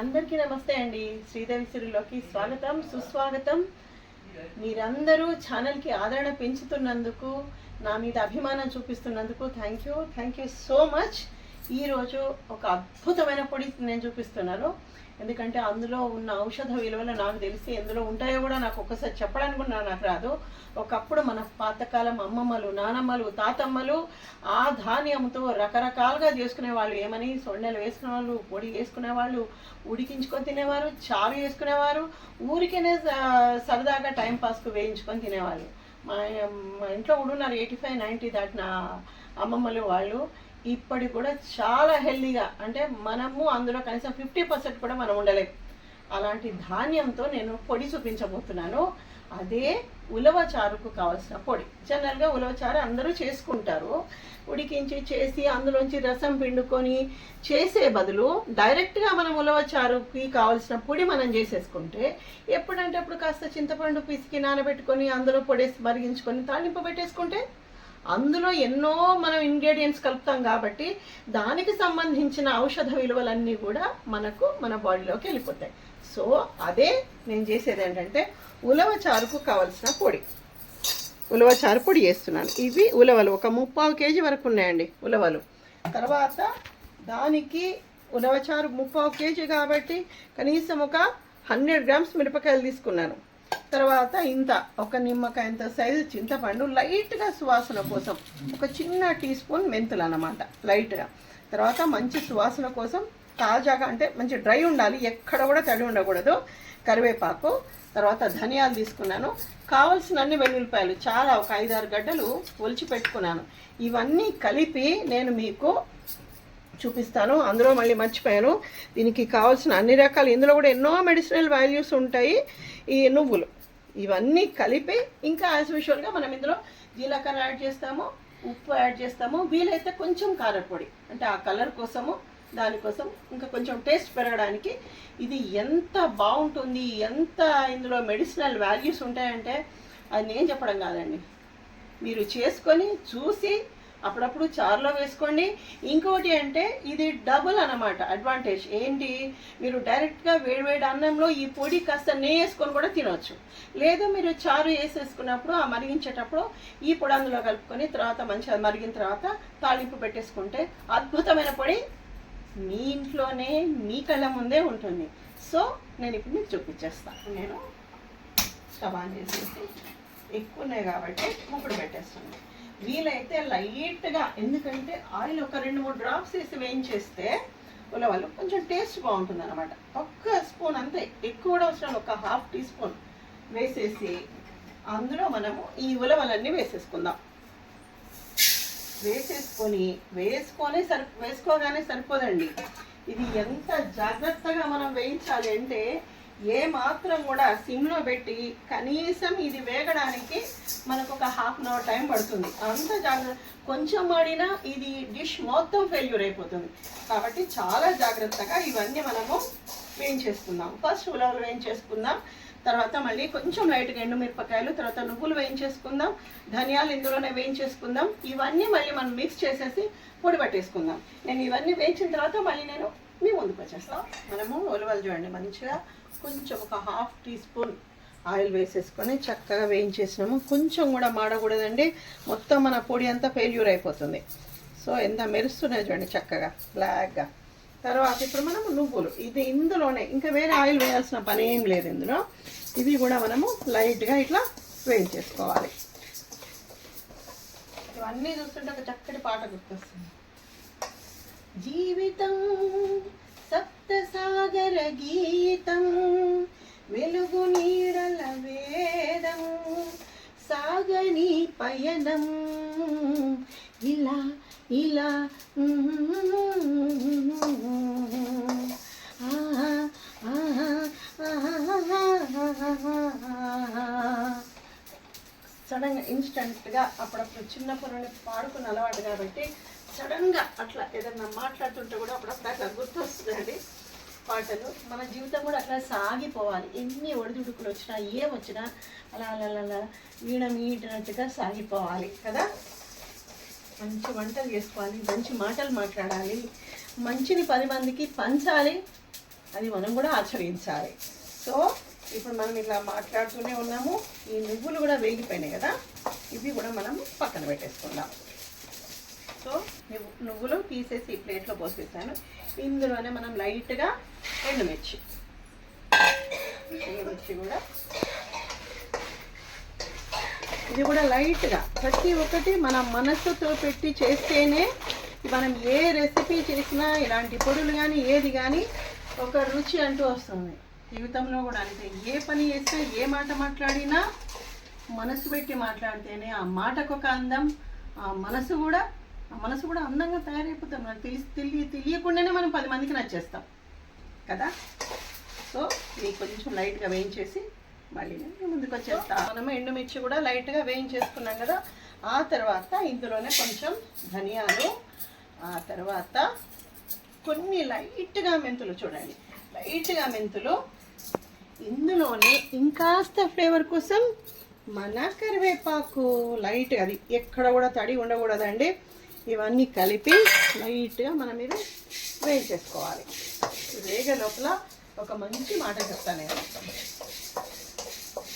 అందరికీ నమస్తే అండి. శ్రీదేవి సిరిలోకి స్వాగతం సుస్వాగతం. మీరందరూ ఛానల్కి ఆదరణ పెంచుతున్నందుకు నా మీద అభిమానం చూపిస్తున్నందుకు thank you thank you so much ఈరోజు ఒక అద్భుతమైన పొడి నేను చూపిస్తున్నాను. ఎందుకంటే అందులో ఉన్న ఔషధ విలువలు నాకు తెలిసి ఎందులో ఉంటాయో కూడా నాకు ఒక్కసారి చెప్పడానికి కూడా నాకు రాదు. ఒకప్పుడు మన పాతకాలం అమ్మమ్మలు నానమ్మలు తాతమ్మలు ఆ ధాన్యంతో రకరకాలుగా చేసుకునే వాళ్ళు ఏమని? సొండలు వేసుకునే వాళ్ళు పొడి వేసుకునే వాళ్ళు ఉడికించుకొని తినేవారు చారు వేసుకునేవారు ఊరికేనే స- సరదాగా టైం పాస్కు వేయించుకొని తినేవాళ్ళు. మా మా ఇంట్లో కూడా ఉన్నారు ఎయిటీ ఫైవ్ నైంటీ దాటిన అమ్మమ్మలు వాళ్ళు. ఇప్పటి కూడా చాలా హెల్దీగా అంటే మనము అందులో కనీసం ఫిఫ్టీ పర్సెంట్ కూడా మనం ఉండలేం. అలాంటి ధాన్యంతో నేను పొడి చూపించబోతున్నాను. అదే ఉలవ చారుకు కావాల్సిన పొడి. జనరల్గా ఉలవ చారు అందరూ చేసుకుంటారు. ఉడికించి చేసి అందులోంచి రసం పిండుకొని చేసే బదులు డైరెక్ట్గా మనం ఉలవ చారుకి కావాల్సిన పొడి మనం చేసేసుకుంటే ఎప్పుడంటే అప్పుడు కాస్త చింతపండు పిసికి నానబెట్టుకొని అందులో పొడేసి మరిగించుకొని తాళింపు పెట్టేసుకుంటే అందులో ఎన్నో మనం ఇంగ్రీడియంట్స్ కలుపుతాం కాబట్టి దానికి సంబంధించిన ఔషధ విలువలన్నీ కూడా మనకు మన బాడీలోకి వెళ్ళిపోతాయి. సో అదే నేను చేసేది ఏంటంటే ఉలవ చారుకు కావలసిన పొడి. ఉలవ చారు పొడి చేస్తున్నాను. ఇవి ఉలవలు ఒక ముప్పావు కేజీ వరకు ఉన్నాయండి ఉలవలు. తర్వాత దానికి ఉలవచారు ముప్పావు కేజీ కాబట్టి కనీసం ఒక హండ్రెడ్ గ్రామ్స్ మిరపకాయలు తీసుకున్నాను. తర్వాత ఇంత ఒక నిమ్మకాయ ఇంత సైజు చింతపండు లైట్గా సువాసన కోసం ఒక చిన్న టీ స్పూన్ మెంతులు అనమాట లైట్గా తర్వాత మంచి సువాసన కోసం తాజాగా అంటే మంచి డ్రై ఉండాలి ఎక్కడ కూడా తడి ఉండకూడదు కరివేపాకు తర్వాత ధనియాలు తీసుకున్నాను. కావలసినన్ని వెల్లుల్లిపాయలు చాలా ఒక ఐదారు గడ్డలు ఒలిచి పెట్టుకున్నాను. ఇవన్నీ కలిపి నేను మీకు చూపిస్తాను. అందులో మళ్ళీ మర్చిపోయాను. దీనికి కావాల్సిన అన్ని రకాలు ఇందులో కూడా ఎన్నో మెడిసినల్ వాల్యూస్ ఉంటాయి. ఈ నువ్వులు ఇవన్నీ కలిపి ఇంకా యాజ్ యూజువల్గా మనం ఇందులో జీలకర్ర యాడ్ చేస్తాము ఉప్పు యాడ్ చేస్తాము. వీలైతే కొంచెం కారపొడి అంటే ఆ కలర్ కోసము దానికోసం ఇంకా కొంచెం టేస్ట్ పెరగడానికి. ఇది ఎంత బాగుంటుంది ఎంత ఇందులో మెడిసినల్ వాల్యూస్ ఉంటాయంటే అది నేను చెప్పడం కాదండి. మీరు చేసుకొని చూసి అప్పుడప్పుడు చారులో వేసుకోండి. ఇంకోటి అంటే ఇది డబుల్ అన్నమాట అడ్వాంటేజ్. ఏంటి? మీరు డైరెక్ట్గా వేడివేడి అన్నంలో ఈ పొడి కాస్త నెయ్యి వేసుకొని కూడా తినవచ్చు లేదా మీరు చారు వేసేసుకున్నప్పుడు ఆ మరిగించేటప్పుడు ఈ పొడి అందులో కలుపుకొని తర్వాత మంచిగా మరిగిన తర్వాత తాలింపు పెట్టేసుకుంటే అద్భుతమైన పొడి మీ ఇంట్లోనే మీ కళ్ళ ముందే ఉంటుంది. సో నేను ఇప్పుడు మీకు చూపించేస్తాను నేను స్టవ్ ఆన్ చేసేసి ఎక్కువ ఉన్నాయి కాబట్టి ముప్పుడు పెట్టేస్తున్నాను. వీలైతే లైట్గా ఎందుకంటే ఆయిల్ ఒక రెండు మూడు డ్రాప్స్ వేసి వేయించేస్తే ఉలవలు కొంచెం టేస్ట్ బాగుంటుంది అనమాట ఒక్క స్పూన్ అంతే ఎక్కువ అవసరం ఒక హాఫ్ టీ స్పూన్ వేసేసి అందులో మనము ఈ ఉలవలన్నీ వేసేసుకుందాం. వేసేసుకొని వేసుకొని సరి వేసుకోగానే సరిపోదండి. ఇది ఎంత జాగ్రత్తగా మనం వేయించాలి అంటే ఏ మాత్రం కూడా సిమ్లో పెట్టి కనీసం ఇది వేగడానికి మనకు ఒక హాఫ్ అన్ అవర్ టైం పడుతుంది. అంత జాగ్రత్త కొంచెం వాడినా ఇది డిష్ మొత్తం ఫెయిల్యూర్ అయిపోతుంది. కాబట్టి చాలా జాగ్రత్తగా ఇవన్నీ మనము వేయించేసుకుందాం ఫస్ట్ ఉలవలు వేయించేసుకుందాం. తర్వాత మళ్ళీ కొంచెం లైట్గా ఎండుమిరపకాయలు తర్వాత నువ్వులు వేయించేసుకుందాం. ధనియాలు ఇందులోనే వేయించేసుకుందాం. ఇవన్నీ మళ్ళీ మనం మిక్స్ చేసేసి పొడి పట్టేసుకుందాం. నేను ఇవన్నీ వేయించిన తర్వాత మళ్ళీ నేను మీ ముందుకు వచ్చేస్తాం. మనము ఉలవలు చూడండి మంచిగా కొంచెం ఒక హాఫ్ టీ స్పూన్ ఆయిల్ వేసేసుకొని చక్కగా వేయించేసినాము. కొంచెం కూడా మాడకూడదండి. మొత్తం మన పొడి అంతా ఫెయిల్యూర్ అయిపోతుంది. సో ఎంత మెరుస్తున్నాయి చూడండి చక్కగా బ్లాక్గా తర్వాత ఇప్పుడు మనం నువ్వులు. ఇది ఇందులోనే ఇంకా వేరే ఆయిల్ వేయాల్సిన పని ఏం లేదు ఇందులో. ఇవి కూడా మనము లైట్గా ఇట్లా వేయించేసుకోవాలి. ఇవన్నీ చూస్తుంటే ఒక చక్కటి పాట గుర్తొస్తుంది. జీవితం సప్తసాగర గీతం. వెలుగు నీడల వేదం. సాగని పయనం. ఇలా ఇలా సడన్గా ఇన్స్టంట్గా అప్పుడప్పుడు చిన్నప్పటి నుండి పాడుకున్న అలవాటు కాబట్టి సడన్గా అట్లా ఏదన్నా మాట్లాడుతుంటే కూడా అప్పుడప్పుడు అట్లా గుర్తొస్తుందండి పాటలు. మన జీవితం కూడా అట్లా సాగిపోవాలి. ఎన్ని ఒడిదుడుకులు వచ్చినా ఏం వచ్చినా అలా అలా అలా అలా వీణ మీటినట్టుగా సాగిపోవాలి కదా? మంచి వంటలు చేసుకోవాలి మంచి మాటలు మాట్లాడాలి మంచిని పది మందికి పంచాలి అది మనం కూడా ఆచరించాలి. సో ఇప్పుడు మనం ఇలా మాట్లాడుతూనే ఉన్నాము. ఈ నువ్వులు కూడా వేగిపోయినాయి కదా? ఇవి కూడా మనం పక్కన పెట్టేసుకుందాం. సో నువ్వు నువ్వులు తీసేసి ఈ ప్లేట్లో పోసేసాను. ఇందులోనే మనం లైట్గా ఎండుమిర్చి. ఎండుమిర్చి కూడా. ఇది కూడా లైట్గా. ప్రతి ఒక్కటి మన మనసుతో పెట్టి చేస్తేనే మనం ఏ రెసిపీ చేసినా ఇలాంటి పొడులు కానీ ఏది కానీ ఒక రుచి అంటూ వస్తుంది. జీవితంలో కూడా అంతే. ఏ పని చేసినా ఏ మాట మాట్లాడినా మనసు పెట్టి మాట్లాడితేనే ఆ మాటకు ఒక అందం ఆ మనసు కూడా మనసు కూడా అందంగా తయారైపోతాం మనకు తెలిసి తెలియ తెలియకుండానే మనం పది మందికి నచ్చేస్తాం. కదా? సో ఇది కొంచెం లైట్గా వేయించేసి మళ్ళీ నేను ముందుకు వచ్చేస్తా. మనము ఎండుమిర్చి కూడా లైట్గా వేయించేసుకున్నాం కదా? ఆ తర్వాత ఇందులోనే కొంచెం ధనియాలు ఆ తర్వాత కొన్ని లైట్గా మెంతులు చూడండి. లైట్గా మెంతులు. ఇందులోనే ఇంకాస్త ఫ్లేవర్ కోసం మన కరివేపాకు. లైట్ అది ఎక్కడ కూడా తడి ఉండకూడదండి. ఇవన్నీ కలిపి లైట్గా మనం ఇది వేయించేసుకోవాలి వేగ లోపల ఒక మంచి మాట చెప్తాను నేను.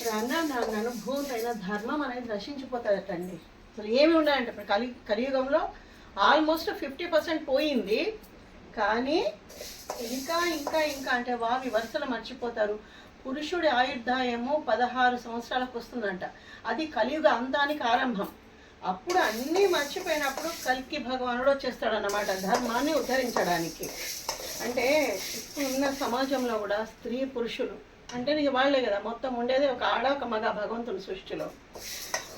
రాన్న నాన్న ధర్మం అనేది నశించిపోతుందటండి. అసలు ఏమి ఉన్నాయంటే ఇప్పుడు కలి కలియుగంలో ఆల్మోస్ట్ ఫిఫ్టీ పర్సెంట్ పోయింది. కానీ ఇంకా ఇంకా ఇంకా అంటే వావి వరుసలు మర్చిపోతారు. పురుషుడి ఆయుర్దాయము పదహారు సంవత్సరాలకు వస్తుందంట. అది కలియుగ అంతానికి ఆరంభం. అప్పుడు అన్నీ మర్చిపోయినప్పుడు కల్కి భగవానుడు వచ్చేస్తాడు అన్నమాట ధర్మాన్ని ఉద్ధరించడానికి. అంటే ఇప్పుడున్న సమాజంలో కూడా స్త్రీ పురుషులు అంటే నీకు వాళ్ళే కదా మొత్తం ఉండేది ఒక ఆడ ఒక మగ భగవంతుని సృష్టిలో.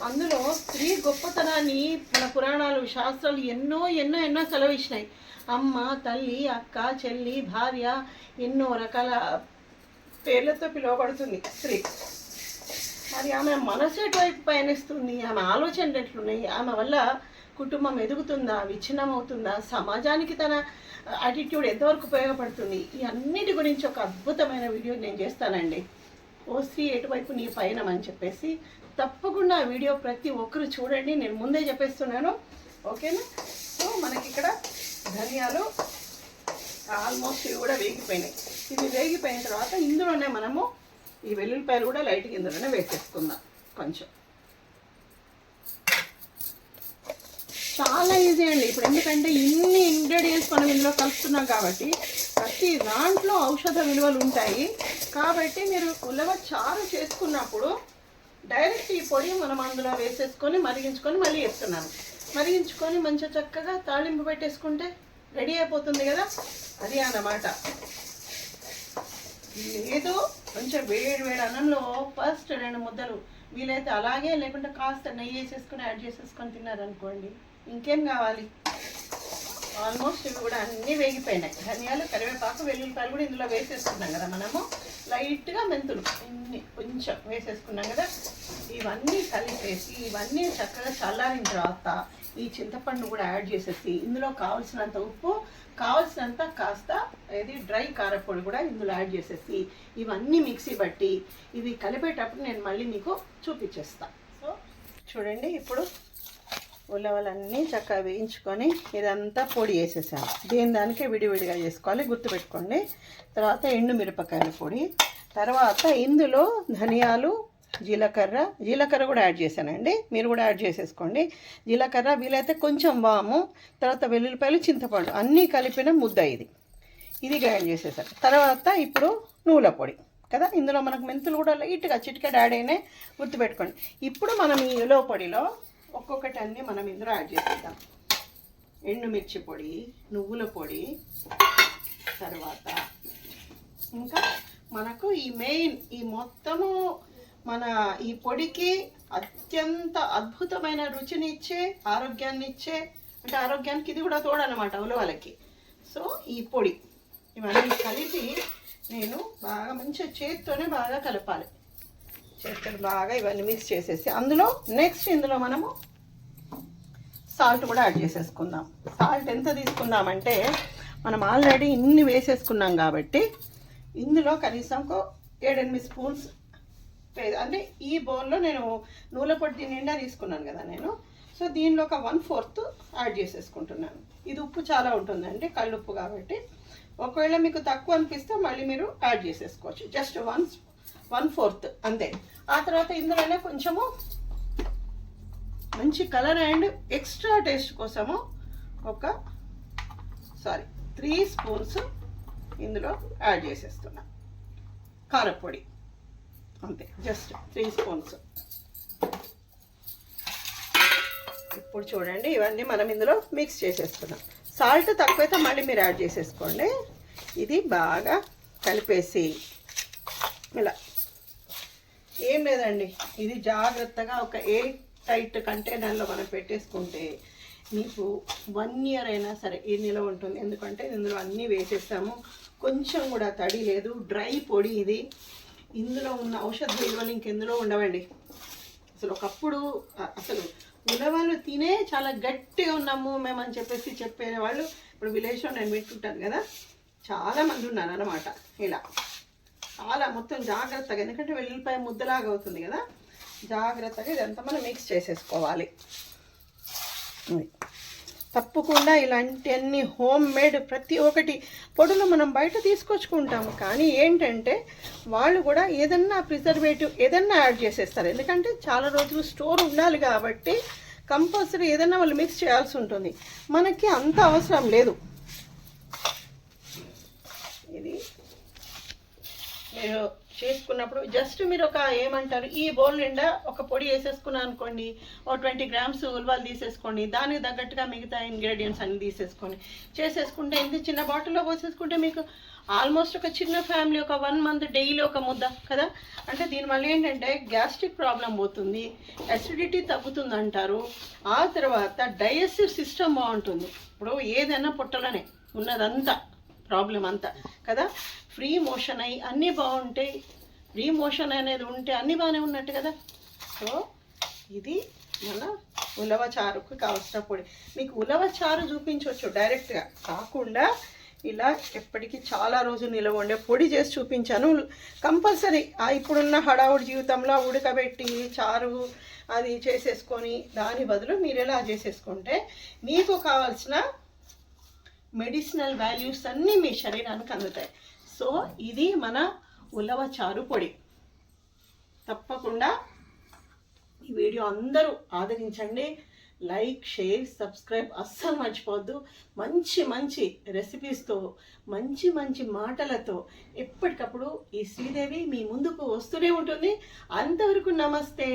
అందులో స్త్రీ గొప్పతనాన్ని మన పురాణాలు శాస్త్రాలు ఎన్నో ఎన్నో ఎన్నో సెలవిచ్చినాయి. అమ్మ తల్లి అక్క చెల్లి భార్య ఎన్నో రకాల పేర్లతో పిలువబడుతుంది స్త్రీ. మరి ఆమె మనసు ఎటువైపు పయనిస్తుంది? ఆమె ఆలోచనలు ఎట్లున్నాయి? ఆమె వల్ల కుటుంబం ఎదుగుతుందా? విచ్ఛిన్నం అవుతుందా సమాజానికి తన యాటిట్యూడ్ ఎంతవరకు ఉపయోగపడుతుంది? ఈ అన్నిటి గురించి ఒక అద్భుతమైన వీడియో నేను చేస్తానండి. ఓ స్త్రీ ఎటువైపు నీ పయనం అని చెప్పేసి తప్పకుండా ఆ వీడియో ప్రతి ఒక్కరు చూడండి. నేను ముందే చెప్పేస్తున్నాను. ఓకేనా? సో మనకి ఇక్కడ ధనియాలు ఆల్మోస్ట్ ఇవి కూడా వేగిపోయినాయి. ఇవి వేగిపోయిన తర్వాత ఇందులోనే మనము ఈ వెల్లుల్లిపాయలు కూడా లైట్ కిందలోనే వేసేసుకుందాం కొంచెం. చాలా ఈజీ అండి. ఇప్పుడు ఎందుకంటే ఇన్ని ఇంగ్రీడియంట్స్ మనం ఇందులో కలుపుతున్నాం కాబట్టి ప్రతి దాంట్లో ఔషధ విలువలు ఉంటాయి. కాబట్టి మీరు ఉలవ చారు చేసుకున్నప్పుడు డైరెక్ట్ ఈ పొడి మనం అందులో వేసేసుకొని మరిగించుకొని మళ్ళీ వేస్తున్నాను. మరిగించుకొని మంచిగా చక్కగా తాళింపు పెట్టేసుకుంటే రెడీ అయిపోతుంది కదా? అది అన్నమాట. లేదు కొంచెం వేడి వేడి అన్నంలో ఫస్ట్ రెండు ముద్దలు వీలైతే అలాగే లేకుంటే కాస్త నెయ్యి వేసేసుకొని యాడ్ చేసేసుకొని తిన్నారనుకోండి. ఇంకేం కావాలి? ఆల్మోస్ట్ ఇవి కూడా అన్నీ వేగిపోయినాయి. ధనియాలు కరివేపాకు వెల్లుల్లిపాయలు కూడా ఇందులో వేసేసుకున్నాం కదా మనము. లైట్గా మెంతులు ఇన్ని కొంచెం వేసేసుకున్నాం కదా. ఇవన్నీ కలిపేసి ఇవన్నీ చక్కగా చల్లారిన తర్వాత ఈ చింతపండు కూడా యాడ్ చేసేసి ఇందులో కావాల్సినంత ఉప్పు కావాల్సినంత కాస్త ఇది డ్రై కారపొడి కూడా ఇందులో యాడ్ చేసేసి ఇవన్నీ మిక్సీ బట్టి ఇవి కలిపేటప్పుడు నేను మళ్ళీ మీకు చూపించేస్తాను సో చూడండి ఇప్పుడు ఉలవలన్నీ చక్కగా వేయించుకొని ఇదంతా పొడి వేసేసాను దీని దానికే విడివిడిగా చేసుకోవాలి గుర్తుపెట్టుకోండి. తర్వాత ఎండు మిరపకాయల పొడి తర్వాత ఇందులో ధనియాలు జీలకర్ర జీలకర్ర కూడా యాడ్ చేశానండి. మీరు కూడా యాడ్ చేసేసుకోండి. జీలకర్ర వీలైతే కొంచెం వాము తర్వాత వెల్లుల్లిపాయలు చింతపండు అన్నీ కలిపిన ముద్ద ఇది. ఇది గ్రైండ్ చేసేసాను. తర్వాత ఇప్పుడు నువ్వుల పొడి కదా? ఇందులో మనకు మెంతులు కూడా లైట్గా చిటికెడ్ యాడ్ అయినాయి గుర్తుపెట్టుకోండి. ఇప్పుడు మనం ఈ ఉలవ పొడిలో ఒక్కొక్కటి అన్నీ మనం ఇందులో యాడ్ చేసేద్దాం. ఎండుమిర్చి పొడి నువ్వుల పొడి తర్వాత ఇంకా మనకు ఈ మెయిన్ ఈ మొత్తము మన ఈ పొడికి అత్యంత అద్భుతమైన రుచిని ఇచ్చే ఆరోగ్యాన్ని ఇచ్చే అంటే ఆరోగ్యానికి ఇది కూడా తోడనమాట ఉలవలకి. సో ఈ పొడి ఇవన్నీ కలిపి నేను బాగా మంచిగా చేత్తోనే బాగా కలపాలి. చేసుకొని బాగా ఇవన్నీ మిక్స్ చేసేసి. అందులో నెక్స్ట్ ఇందులో మనము సాల్ట్ కూడా యాడ్ చేసేసుకుందాం. సాల్ట్ ఎంత తీసుకుందామంటే మనం ఆల్రెడీ ఇన్ని వేసేసుకున్నాం కాబట్టి ఇందులో కనీసం ఒక ఏడెనిమిది స్పూన్స్ అంటే ఈ బౌల్లో నేను నూనె పొట్టి నిండా తీసుకున్నాను కదా నేను. సో దీనిలో ఒక వన్ ఫోర్త్ యాడ్ చేసేసుకుంటున్నాను. ఇది ఉప్పు చాలా ఉంటుందండి కళ్ళుప్పు కాబట్టి. ఒకవేళ మీకు తక్కువ అనిపిస్తే మళ్ళీ మీరు యాడ్ చేసేసుకోవచ్చు. జస్ట్ వన్ వన్ ఫోర్త్ అంతే. ఆ తర్వాత ఇందులోనే కొంచెము మంచి కలర్ అండ్ ఎక్స్ట్రా టేస్ట్ కోసము ఒక సారీ త్రీ స్పూన్స్ ఇందులో యాడ్ చేసేస్తున్నా. కారపొడి అంతే జస్ట్ త్రీ స్పూన్స్. ఇప్పుడు చూడండి ఇవన్నీ మనం ఇందులో మిక్స్ చేసేస్తున్నాం. సాల్ట్ తక్కువైతే మళ్ళీ మీరు యాడ్ చేసేసుకోండి. ఇది బాగా కలిపేసి ఇలా ఏం లేదండి. ఇది జాగ్రత్తగా ఒక ఎయిర్ టైట్ కంటైనర్లో మనం పెట్టేసుకుంటే మీకు వన్ ఇయర్ అయినా సరే ఈ నిలవ ఉంటుంది. ఎందుకంటే ఇందులో అన్నీ వేసేస్తాము. కొంచెం కూడా తడి లేదు. డ్రై పొడి ఇది. ఇందులో ఉన్న ఔషధ విలువలు ఇంకెందులో ఉండవండి. అసలు ఒకప్పుడు అసలు ఉలవలు తినే చాలా గట్టిగా ఉన్నాము మేము అని చెప్పేసి చెప్పే వాళ్ళు ఇప్పుడు విలేజ్లో నేను వింటుంటాను కదా. చాలా మంది ఉన్నారు అనమాట ఇలా. చాలా మొత్తం జాగ్రత్తగా ఎందుకంటే వెల్లుల్లిపాయ ముద్దలాగా అవుతుంది కదా. జాగ్రత్తగా ఇదంతా మనం మిక్స్ చేసేసుకోవాలి. తప్పకుండా తప్పకుండా ఇలాంటివన్నీ హోమ్ మేడ్ ప్రతి ఒక్కటి పొడులు మనం బయట తీసుకొచ్చుకుంటాము. కానీ ఏంటంటే వాళ్ళు కూడా ఏదన్నా ప్రిజర్వేటివ్ ఏదన్నా యాడ్ చేసేస్తారు. ఎందుకంటే చాలా రోజులు స్టోర్ ఉండాలి కాబట్టి కంపల్సరీ ఏదన్నా వాళ్ళు మిక్స్ చేయాల్సి ఉంటుంది. మనకి అంత అవసరం లేదు ఇది మీరు చేసుకున్నప్పుడు జస్ట్ మీరు ఒక ఏమంటారు ఈ బౌల్ నిండా ఒక పొడి వేసేసుకున్నాను అనుకోండి ఓ ట్వంటీ గ్రామ్స్ ఉల్వాలు తీసేసుకోండి దానికి తగ్గట్టుగా మిగతా ఇంగ్రీడియంట్స్ అన్ని తీసేసుకోండి. చేసేసుకుంటే ఇంత చిన్న బాటిల్లో పోసేసుకుంటే మీకు ఆల్మోస్ట్ ఒక చిన్న ఫ్యామిలీ ఒక వన్ మంత్ డైలీ ఒక ముద్ద కదా? అంటే దీనివల్ల ఏంటంటే గ్యాస్ట్రిక్ ప్రాబ్లం పోతుంది అసిడిటీ తగ్గుతుంది అంటారు ఆ తర్వాత డైజెస్టివ్ సిస్టమ్ బాగుంటుంది. ఇప్పుడు ఏదైనా పొట్టలోనే ఉన్నదంతా ప్రాబ్లం అంతా. కదా? ఫ్రీ మోషన్ అయ్యి అన్నీ బాగుంటాయి ఫ్రీ మోషన్ అనేది ఉంటే అన్నీ బాగానే ఉన్నట్టు కదా? సో ఇది మన ఉలవ చారుకు కావాల్సిన పొడి. మీకు ఉలవ చారు చూపించవచ్చు డైరెక్ట్గా. కాకుండా ఇలా ఎప్పటికీ చాలా రోజులు నిలవ ఉండే పొడి చేసి చూపించాను. కంపల్సరీ ఆ ఇప్పుడున్న హడావుడి జీవితంలో ఉడకబెట్టి చారు అది చేసేసుకొని దాని బదులు మీరు ఎలా చేసేసుకుంటే మీకు కావాల్సిన మెడిసినల్ వాల్యూస్ అన్నీ మీ శరీరానికి అందుతాయి. సో ఇది మన ఉలవ చారు పొడి. తప్పకుండా ఈ వీడియో అందరూ ఆదరించండి. లైక్ షేర్ సబ్స్క్రైబ్ అస్సలు మర్చిపోవద్దు. మంచి మంచి రెసిపీస్తో మంచి మంచి మాటలతో ఎప్పటికప్పుడు ఈ శ్రీదేవి మీ ముందుకు వస్తూనే ఉంటుంది. అంతవరకు నమస్తే.